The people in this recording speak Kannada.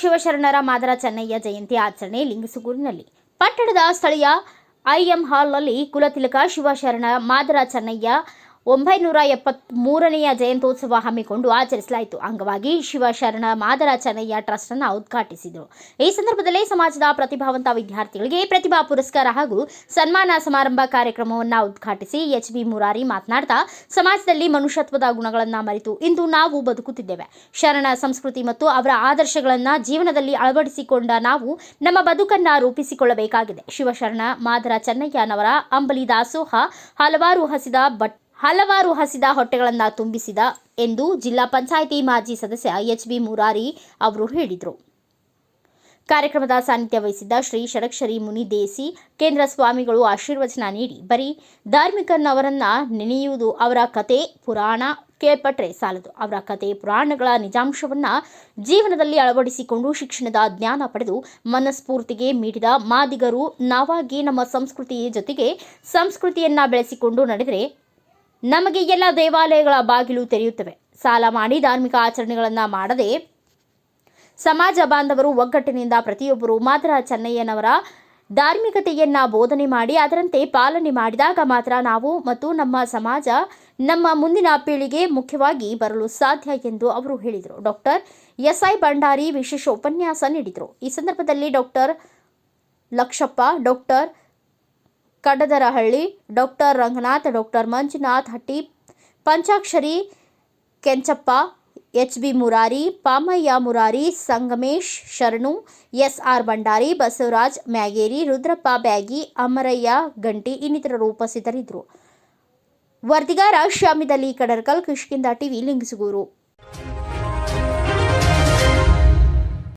ಶಿವಶರಣರ ಮಾದರ ಚೆನ್ನಯ್ಯ ಜಯಂತಿ ಆಚರಣೆ ಲಿಂಗಸುಗೂರಿನಲ್ಲಿ. ಪಟ್ಟಣದ ಸ್ಥಳೀಯ ಐಎಂ ಹಾಲ್ನಲ್ಲಿ ಕುಲತಿಲಕ ಶಿವಶರಣ ಮಾದರ ಚೆನ್ನಯ್ಯ ಒಂಬೈನೂರ ಎಪ್ಪತ್ಮೂರನೆಯ ಜಯಂತ್ಯೋತ್ಸವ ಹಮ್ಮಿಕೊಂಡು ಆಚರಿಸಲಾಯಿತು. ಅಂಗವಾಗಿ ಶಿವಶರಣ ಮಾದರ ಚೆನ್ನಯ್ಯ ಟ್ರಸ್ಟ್ ಅನ್ನು ಉದ್ಘಾಟಿಸಿದರು. ಈ ಸಂದರ್ಭದಲ್ಲಿ ಸಮಾಜದ ಪ್ರತಿಭಾವಂತ ವಿದ್ಯಾರ್ಥಿಗಳಿಗೆ ಪ್ರತಿಭಾ ಪುರಸ್ಕಾರ ಹಾಗೂ ಸನ್ಮಾನ ಸಮಾರಂಭ ಕಾರ್ಯಕ್ರಮವನ್ನು ಉದ್ಘಾಟಿಸಿ ಎಚ್ ಬಿ ಮುರಾರಿ ಮಾತನಾಡ್ತಾ, ಸಮಾಜದಲ್ಲಿ ಮನುಷ್ಯತ್ವದ ಗುಣಗಳನ್ನು ಮರೆತು ಇಂದು ನಾವು ಬದುಕುತ್ತಿದ್ದೇವೆ. ಶರಣ ಸಂಸ್ಕೃತಿ ಮತ್ತು ಅವರ ಆದರ್ಶಗಳನ್ನು ಜೀವನದಲ್ಲಿ ಅಳವಡಿಸಿಕೊಂಡ ನಾವು ನಮ್ಮ ಬದುಕನ್ನು ರೂಪಿಸಿಕೊಳ್ಳಬೇಕಾಗಿದೆ. ಶಿವಶರಣ ಮಾದರ ಚೆನ್ನಯ್ಯನವರ ಅಂಬಲಿ ದಾಸೋಹ ಹಲವಾರು ಹಸಿದ ಬಟ್ ಹಲವಾರು ಹಸಿದ ಹೊಟ್ಟೆಗಳನ್ನು ತುಂಬಿಸಿದ ಎಂದು ಜಿಲ್ಲಾ ಪಂಚಾಯಿತಿ ಮಾಜಿ ಸದಸ್ಯ ಎಚ್ ಬಿ ಮುರಾರಿ ಅವರು ಹೇಳಿದರು. ಕಾರ್ಯಕ್ರಮದ ಸಾನ್ನಿಧ್ಯ ವಹಿಸಿದ್ದ ಶ್ರೀ ಷಡಕ್ಷರಿ ಮುನಿ ದೇಸಿ ಕೇಂದ್ರ ಸ್ವಾಮಿಗಳು ಆಶೀರ್ವಚನ ನೀಡಿ ಬರೀ ಧಾರ್ಮಿಕನವರನ್ನ ನೆನೆಯುವುದು ಅವರ ಕತೆ, ಪುರಾಣ ಕೇಳ್ಪಟ್ರೆ ಸಾಲದು. ಅವರ ಕತೆ, ಪುರಾಣಗಳ ನಿಜಾಂಶವನ್ನ ಜೀವನದಲ್ಲಿ ಅಳವಡಿಸಿಕೊಂಡು ಶಿಕ್ಷಣದ ಜ್ಞಾನ ಪಡೆದು ಮನಸ್ಫೂರ್ತಿಗೆ ಮೀಡಿದ ಮಾದಿಗರು ನಾವಾಗಿ ನಮ್ಮ ಸಂಸ್ಕೃತಿಯ ಜೊತೆಗೆ ಸಂಸ್ಕೃತಿಯನ್ನ ಬೆಳೆಸಿಕೊಂಡು ನಡೆದರೆ ನಮಗೆ ಎಲ್ಲ ದೇವಾಲಯಗಳ ಬಾಗಿಲು ತೆರೆಯುತ್ತವೆ. ಸಾಲ ಮಾಡಿ ಧಾರ್ಮಿಕ ಆಚರಣೆಗಳನ್ನು ಮಾಡದೆ ಸಮಾಜ ಬಾಂಧವರು ಒಗ್ಗಟ್ಟಿನಿಂದ ಪ್ರತಿಯೊಬ್ಬರು ಮಾತ್ರ ಚೆನ್ನಯ್ಯನವರ ಧಾರ್ಮಿಕತೆಯನ್ನು ಬೋಧನೆ ಮಾಡಿ ಅದರಂತೆ ಪಾಲನೆ ಮಾಡಿದಾಗ ಮಾತ್ರ ನಾವು ಮತ್ತು ನಮ್ಮ ಸಮಾಜ ನಮ್ಮ ಮುಂದಿನ ಪೀಳಿಗೆ ಮುಖ್ಯವಾಗಿ ಬರಲು ಸಾಧ್ಯ ಎಂದು ಅವರು ಹೇಳಿದರು. ಡಾಕ್ಟರ್ ಎಸ್ ಐ ಭಂಡಾರಿ ವಿಶೇಷ ಉಪನ್ಯಾಸ ನೀಡಿದರು. ಈ ಸಂದರ್ಭದಲ್ಲಿ doctor Lakshappa doctor Kadadarahalli, doctor Ranganath, doctor Manjunath Hatti, Panchakshari Kenchappa, H B Murari, Pamayya Murari, Sangamesh Sharanu, S R Bhandari, Basavaraj Myageri, Rudrappa Byagi, Amarayya Ganti ಇನ್ನಿತರರು ಉಪಸ್ಥಿತರಿದ್ದರು. ವರದಿಗಾರ ಶ್ಯಾಮಿದಲ್ಲಿ ಕಡರ್ಕಲ್ ಕಿಷ್ಕಿಂದ ಟಿವಿ, ಲಿಂಗಸುಗೂರು.